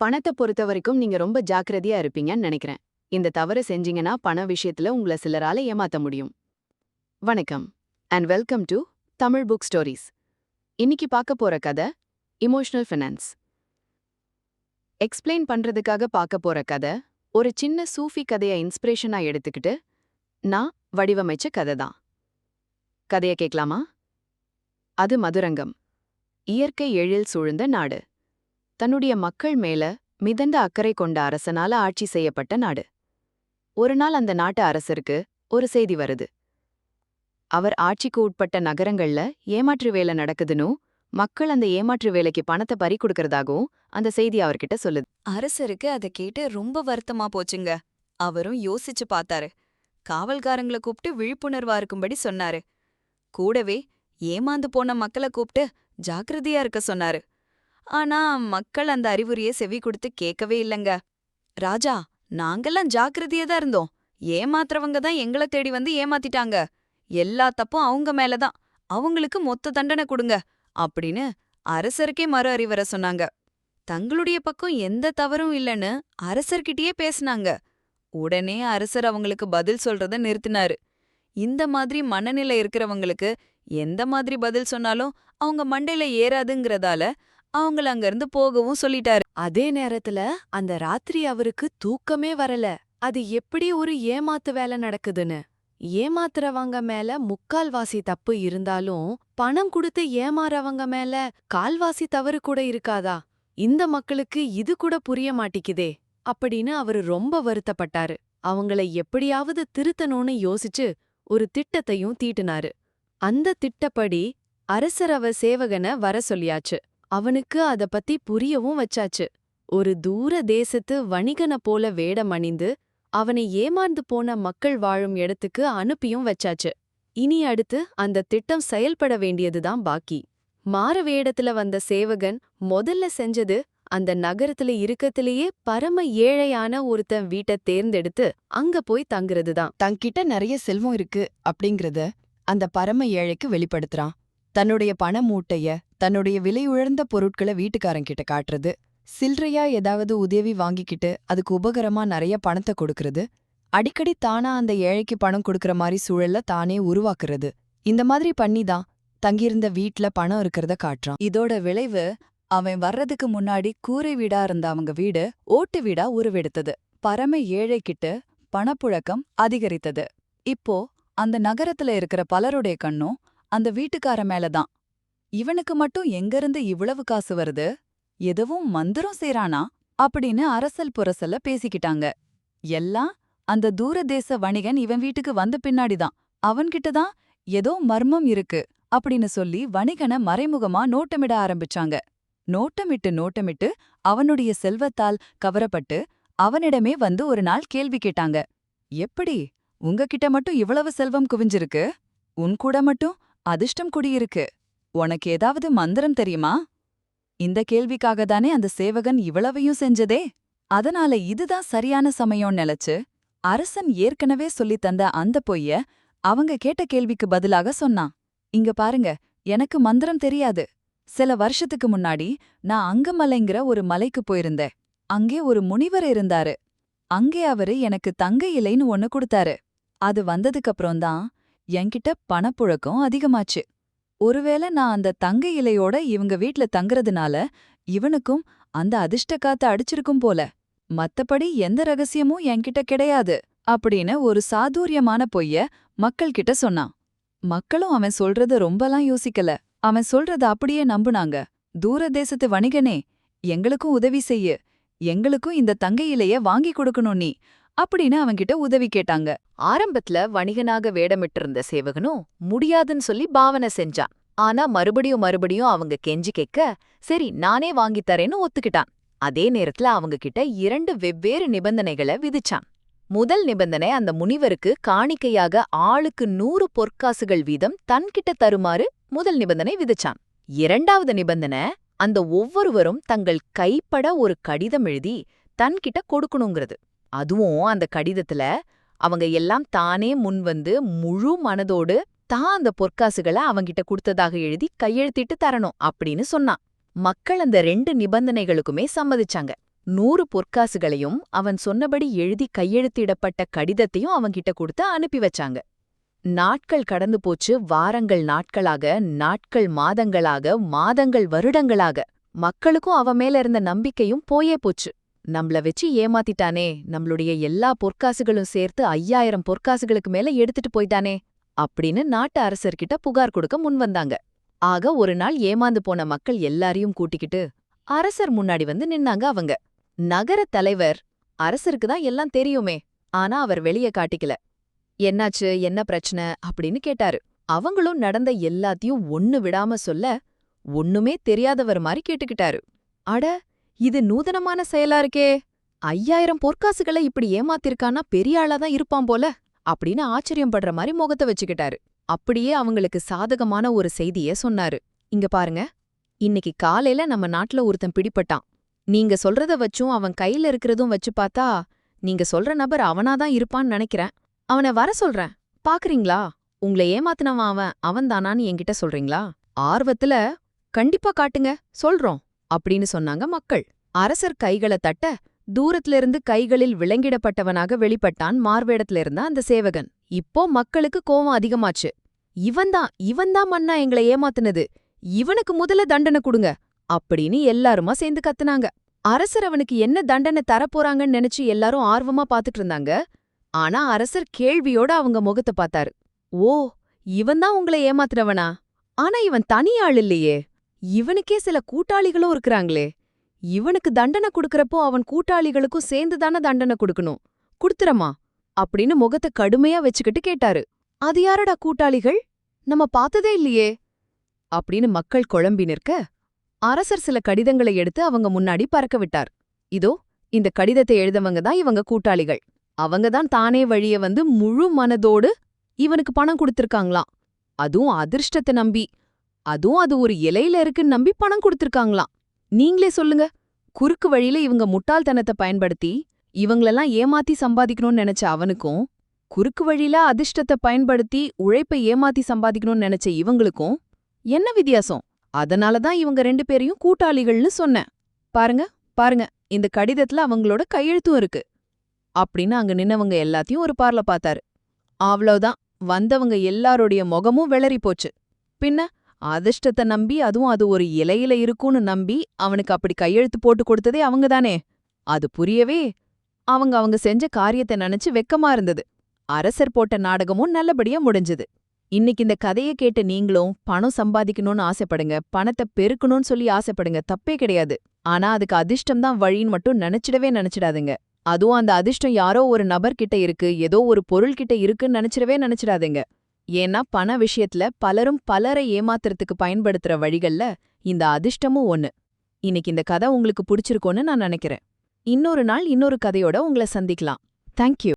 பணத்தை பொறுத்த வரைக்கும் நீங்க ரொம்ப ஜாக்கிரதையா இருப்பீங்கன்னு நினைக்கிறேன். இந்த தவறு செஞ்சீங்கன்னா பண விஷயத்துல உங்களை சிலரால ஏமாத்த முடியும். வணக்கம் and welcome to Tamil book stories இன்னைக்கு பார்க்க போற கதை இமோஷனல் ஃபினான்ஸ் எக்ஸ்பிளைன் பண்றதுக்காக பார்க்க போற கதை ஒரு சின்ன சூஃபி கதையை இன்ஸ்பிரேஷனா எடுத்துக்கிட்டு நான் வடிவமைச்ச கதை தான். கதைய கேட்கலாமா? அது மதுரங்கம் இயற்கை எழில் சூழ்ந்த நாடு. தன்னுடைய மக்கள் மேல மிதந்த அக்கறை கொண்ட அரசனால ஆட்சி செய்யப்பட்ட நாடு. ஒரு நாள் அந்த நாட்டு அரசருக்கு ஒரு செய்தி வருது. அவர் ஆட்சிக்கு உட்பட்ட நகரங்கள்ல ஏமாற்று வேலை நடக்குதுன்னு மக்கள் அந்த ஏமாற்று வேலைக்கு பணத்தை பறி கொடுக்கறதாகவும் அந்த செய்தி அவர்கிட்ட சொல்லுது. அரசருக்கு அத கேட்டு ரொம்ப வருத்தமா போச்சுங்க. அவரும் யோசிச்சு பார்த்தாரு. காவல்காரங்கள கூப்பிட்டு விழிப்புணர்வா இருக்கும்படி சொன்னாரு. கூடவே ஏமாந்து போன மக்கள கூப்பிட்டு ஜாக்கிரதையா இருக்க சொன்னாரு. ஆனா மக்கள் அந்த அறிவுரைய செவி கொடுத்து கேட்கவே இல்லங்க. ராஜா நாங்கெல்லாம் ஜாக்கிரதையா தான் இருந்தோம். ஏமாத்துறவங்க தான் எங்கள தேடி வந்து ஏமாத்திட்டாங்க. எல்லா தப்பும் அவங்க மேலதான் அவங்களுக்கு மொத்த தண்டனை கொடுங்க அப்படின்னு அரசருக்கே மறு அறிவுரை சொன்னாங்க. தங்களுடைய பக்கம் எந்த தவறும் இல்லைன்னு அரசர்கிட்டயே பேசுனாங்க. உடனே அரசர் அவங்களுக்கு பதில் சொல்றத நிறுத்தினாரு. இந்த மாதிரி மனநிலை இருக்கிறவங்களுக்கு எந்த மாதிரி பதில் சொன்னாலும் அவங்க மண்டையில ஏறாதுங்கிறதால அவங்கள அங்கிருந்து போகவும் சொல்லிட்டாரு. அதே நேரத்துல அந்த ராத்திரி அவருக்கு தூக்கமே வரல. அது எப்படி ஒரு ஏமாத்து வேலை நடக்குதுன்னு. ஏமாத்துறவங்க மேல முக்கால்வாசி தப்பு இருந்தாலும் பணம் கொடுத்து ஏமாறவங்க மேல கால்வாசி தவறு கூட இருக்காதா? இந்த மக்களுக்கு இது கூட புரிய மாட்டிக்குதே அப்படின்னு அவரு ரொம்ப வருத்தப்பட்டாரு. அவங்கள எப்படியாவது திருத்தணும்னு யோசிச்சு ஒரு திட்டத்தையும் தீட்டுனாரு. அந்த திட்டப்படி அரசரவ சேவகனை வர சொல்லியாச்சு. அவனுக்கு அத பத்தி புரியவும் வச்சாச்சு. ஒரு தூர தேசத்து வணிகனை போல வேடம் அணிந்து அவனை ஏமாந்து போன மக்கள் வாழும் இடத்துக்கு அனுப்பியும் வச்சாச்சு. இனி அடுத்து அந்த திட்டம் செயல்பட வேண்டியதுதான் பாக்கி. மாற வேடத்துல வந்த சேவகன் முதல்ல செஞ்சது அந்த நகரத்துல இருக்கத்திலேயே பரம ஏழையான ஒருத்தன் வீட்டை தேர்ந்தெடுத்து அங்க போய் தங்குறதுதான். தங்கிட்ட நிறைய செல்வம் இருக்கு அப்படிங்கறத அந்த பரம ஏழைக்கு வெளிப்படுத்துறான். தன்னுடைய பண மூட்டைய தன்னுடைய விலை உயர்ந்த பொருட்களை வீட்டுக்காரங்கிட்ட காட்டுறது சில்லறையா ஏதாவது உதவி வாங்கிக்கிட்டு அதுக்கு உபகரமா நிறைய பணத்தை கொடுக்கறது அடிக்கடி தானா அந்த ஏழைக்கு பணம் கொடுக்கற மாதிரி சூழல்ல தானே உருவாக்குறது. இந்த மாதிரி பண்ணி தான் தங்கியிருந்த வீட்ல பணம் இருக்கிறத காட்டுறான். இதோட விளைவு அவன் வர்றதுக்கு முன்னாடி கூரை வீடா இருந்த அவங்க வீடு ஓட்டு வீடா உருவெடுத்தது. பரம ஏழைக்கிட்டு பணப்புழக்கம் அதிகரித்தது. இப்போ அந்த நகரத்துல இருக்கிற பலருடைய கண்ணும் அந்த வீட்டுக்கார மேலதான். இவனுக்கு மட்டும் எங்கிருந்து இவ்வளவு காசு வருது? எதுவும் மந்திரம் செய்றானா? அப்படின்னு அரசல் புரசல்ல பேசிக்கிட்டாங்க. எல்லாம் அந்த தூரதேச வணிகன் இவன் வீட்டுக்கு வந்த பின்னாடிதான். அவன்கிட்ட தான் ஏதோ மர்மம் இருக்கு அப்படின்னு சொல்லி வணிகனை மறைமுகமா நோட்டமிட ஆரம்பிச்சாங்க. நோட்டமிட்டு நோட்டமிட்டு அவனுடைய செல்வத்தால் கவரப்பட்டு அவனிடமே வந்து ஒரு நாள் கேள்வி கேட்டாங்க. எப்படி? உங்ககிட்ட மட்டும் இவ்வளவு செல்வம் குவிஞ்சிருக்கு? உன் கூட மட்டும் அதிர்ஷ்டம் குடியிருக்கு. உனக்கு ஏதாவது மந்திரம் தெரியுமா? இந்த கேள்விக்காக தானே அந்த சேவகன் இவ்வளவையும் செஞ்சதே? அதனால இதுதான் சரியான சமயம் நினைச்சு அரசன் ஏற்கனவே சொல்லித் தந்த அந்த பொய்ய அவங்க கேட்ட கேள்விக்கு பதிலாக சொன்னான். இங்க பாருங்க எனக்கு மந்திரம் தெரியாது. சில வருஷத்துக்கு முன்னாடி நான் அங்கமலைங்கிற ஒரு மலைக்கு போயிருந்தேன். அங்கே ஒரு முனிவர் இருந்தாரு. அங்கே அவரு எனக்கு தங்க இலைன்னு ஒன்னு கொடுத்தாரு. அது வந்ததுக்கப்புறம்தான் என்கிட்ட பணப்புழக்கம் அதிகமாச்சு. ஒருவேளை நான் அந்த தங்க இலையோட இவங்க வீட்ல தங்குறதுனால இவனுக்கும் அந்த அதிர்ஷ்ட காத்த அடிச்சிருக்கும் போல. மத்தபடி எந்த ரகசியமும் என்கிட்ட கிடையாது அப்படின்னு ஒரு சாதுரியமான பொய்ய மக்கள்கிட்ட சொன்னான். மக்களும் அவன் சொல்றத ரொம்பலாம் யோசிக்கல. அவன் சொல்றத அப்படியே நம்புனாங்க. தூரதேசத்து வணிகனே எங்களுக்கும் உதவி செய்யு. எங்களுக்கும் இந்த தங்க இலைய வாங்கி கொடுக்கணும் நீ அப்படின்னு அவன்கிட்ட உதவி கேட்டாங்க. ஆரம்பத்துல வணிகனாக வேடமிட்டிருந்த சேவகனும் முடியாதுன்னு சொல்லி பாவனை செஞ்சான். ஆனா மறுபடியும் மறுபடியும் அவங்க கெஞ்சி கேட்க சரி நானே வாங்கித் தரேன்னு ஒத்துக்கிட்டான். அதே நேரத்துல அவங்க கிட்ட இரண்டு வெவ்வேறு நிபந்தனைகளை விதிச்சான். முதல் நிபந்தனை அந்த முனிவருக்கு காணிக்கையாக ஆளுக்கு நூறு பொற்காசுகள் வீதம் தன்கிட்ட தருமாறு முதல் நிபந்தனை விதிச்சான். இரண்டாவது நிபந்தனை அந்த ஒவ்வொருவரும் தங்கள் கைப்பட ஒரு கடிதம் எழுதி தன்கிட்ட கொடுக்கணுங்கிறது. அதுவும் அந்த கடிதத்துல அவங்க எல்லாம் தானே முன்வந்து முழு மனதோடு தான் அந்த பொற்காசுகளை அவங்கிட்ட கொடுத்ததாக எழுதி கையெழுத்திட்டு தரணும் அப்படின்னு சொன்னான். மக்கள் அந்த ரெண்டு நிபந்தனைகளுக்குமே சம்மதிச்சாங்க. நூறு பொற்காசுகளையும் அவன் சொன்னபடி எழுதி கையெழுத்திடப்பட்ட கடிதத்தையும் அவன்கிட்ட கொடுத்து அனுப்பி வச்சாங்க. நாட்கள் கடந்து போச்சு வாரங்கள் நாட்களாக நாட்கள் மாதங்களாக மாதங்கள் வருடங்களாக. மக்களுக்கும் அவன் மேல இருந்த நம்பிக்கையும் போயே போச்சு. நம்மள வச்சு ஏமாத்திட்டானே நம்மளுடைய எல்லா பொற்காசுகளும் சேர்த்து ஐயாயிரம் பொற்காசுகளுக்கு மேல எடுத்துட்டு போயிட்டானே அப்படின்னு நாட்டு அரசர்கிட்ட புகார் கொடுக்க முன்வந்தாங்க ஆக ஒரு நாள் ஏமாந்து போன மக்கள் எல்லாரையும் கூட்டிக்கிட்டு அரசர் முன்னாடி வந்து நின்னாங்க அவங்க. நகரத் தலைவர் அரசருக்கு தான் எல்லாம் தெரியுமே ஆனா அவர் வெளிய காட்டிக்கல. என்னாச்சு என்ன பிரச்சனை? அப்படின்னு கேட்டாரு. அவங்களும் நடந்த எல்லாத்தையும் ஒன்னு விடாம சொல்ல ஒண்ணுமே தெரியாதவர் மாதிரி கேட்டுக்கிட்டாரு. அட இது நூதனமான செயலா இருக்கே. ஐயாயிரம் பொற்காசுகளை இப்படி ஏமாத்திருக்கானா பெரிய ஆளாதான் இருப்பான் போல அப்படின்னு ஆச்சரியம் படுற மாதிரி முகத்தை வச்சுக்கிட்டாரு. அப்படியே அவங்களுக்கு சாதகமான ஒரு செய்திய சொன்னாரு. இங்க பாருங்க. இன்னைக்கு காலையில நம்ம நாட்டுல ஒருத்தன் பிடிப்பட்டான் நீங்க சொல்றத வச்சும் அவன் கையில இருக்கிறதும் வச்சு பார்த்தா நீங்க சொல்ற நபர் அவனாதான் இருப்பான்னு நினைக்கிறேன். அவனை வர சொல்றேன். பாக்குறீங்களா? உங்களை ஏமாத்தினவன் அவன் அவன்தானான்னு என்கிட்ட சொல்றீங்களா? ஆர்வத்துல கண்டிப்பா காட்டுங்க. சொல்றோம். அப்படின்னு சொன்னாங்க மக்கள். அரசர் கைகளை தட்ட தூரத்துல இருந்து கைகளில் விளங்கிடப்பட்டவனாக வெளிப்பட்டான் மார்வேடத்திலிருந்த அந்த சேவகன். இப்போ மக்களுக்கு கோவம் அதிகமாச்சு. இவன்தான் இவன்தான் மன்னா எங்களை ஏமாத்துனது. இவனுக்கு முதல்ல தண்டனை கொடுங்க அப்படின்னு எல்லாருமா சேர்ந்து கத்துனாங்க. அரசர் அவனுக்கு என்ன தண்டனை தரப்போறாங்கன்னு நினைச்சு எல்லாரும் ஆர்வமா பாத்துட்டு இருந்தாங்க. ஆனா அரசர் கேள்வியோட அவங்க முகத்தை பார்த்தாரு. ஓ இவன்தான் உங்களை ஏமாத்துறவனா ஆனா இவன் தனி ஆள் இல்லையே. இவனுக்கே சில கூட்டாளிகளும் இருக்கிறாங்களே. இவனுக்கு தண்டனை கொடுக்கறப்போ அவன் கூட்டாளிகளுக்கும் சேர்ந்து தானே தண்டனை கொடுக்கணும். குடுத்துறமா? அப்படின்னு முகத்தை கடுமையா வச்சுக்கிட்டு கேட்டாரு. அது யாரடா கூட்டாளிகள்? நம்ம பார்த்ததே இல்லையே. அப்படின்னு மக்கள் குழம்பி நிற்க அரசர் சில கடிதங்களை எடுத்து அவங்க முன்னாடி பறக்க விட்டார். இதோ இந்த கடிதத்தை எழுதவங்க தான் இவங்க கூட்டாளிகள். அவங்க தான் தானே வழிய வந்து முழு மனதோடு இவனுக்கு பணம் கொடுத்திருக்காங்களாம். அதுவும் அதிர்ஷ்டத்தை நம்பி. அதுவும் அது ஒரு இலையில இருக்குன்னு நம்பி பணம் கொடுத்திருக்காங்களாம். நீங்களே சொல்லுங்க. குறுக்கு வழியில இவங்க முட்டாள்தனத்தை பயன்படுத்தி இவங்களெல்லாம் ஏமாத்தி சம்பாதிக்கணும்னு நினைச்ச அவனுக்கும் குறுக்கு வழியில அதிர்ஷ்டத்தை பயன்படுத்தி உழைப்பை ஏமாத்தி சம்பாதிக்கணும்னு நினைச்ச இவங்களுக்கும் என்ன வித்தியாசம்? அதனால தான் இவங்க ரெண்டு பேரையும் கூட்டாளிகள்னு சொன்னேன். பாருங்க பாருங்க இந்த கடிதத்துல அவங்களோட கையெழுத்தும் இருக்கு. அப்படின்னு அங்க நின்னவங்க எல்லாத்தையும் ஒரு பார்ல பார்த்தாரு. அவ்வளவுதான் வந்தவங்க எல்லாருடைய முகமும் வெளறி போச்சு பின்ன அதிர்ஷ்டத்தை நம்பி அதுவும் அது ஒரு இலையில இருக்கும்னு நம்பி அவனுக்கு அப்படி கையெழுத்து போட்டு கொடுத்ததே அவங்கதானே அது புரியவே அவங்க அவங்க செஞ்ச காரியத்தை நினைச்சு வெக்கமா இருந்தது. அரசர் போட்ட நாடகமும் நல்லபடியா முடிஞ்சது. இன்னைக்கு இந்த கதைய கேட்ட நீங்களும் பணம் சம்பாதிக்கணும்னு ஆசைப்படுங்க பணத்தை பெருக்கணும்னு சொல்லி ஆசைப்படுங்க தப்பே கிடையாது. ஆனா அதுக்கு அதிர்ஷ்டம் தான் வழின்னு மட்டும் நினைச்சிடவே நினைச்சிடாதுங்க. அதுவும் அந்த அதிர்ஷ்டம் யாரோ ஒரு நபர்கிட்ட இருக்கு ஏதோ ஒரு பொருள்கிட்ட இருக்குன்னு நினைச்சிடவே நினைச்சிடாதீங்க. ஏன்னா பண விஷயத்துல பலரும் பலரை ஏமாத்துறதுக்கு பயன்படுத்துற வழிகள்ல இந்த அதிர்ஷ்டமும் ஒன்னு இன்னைக்கு இந்த கதை உங்களுக்கு பிடிச்சிருக்கோன்னு நான் நினைக்கிறேன். இன்னொரு நாள் இன்னொரு கதையோட உங்களை சந்திக்கலாம். தேங்க்யூ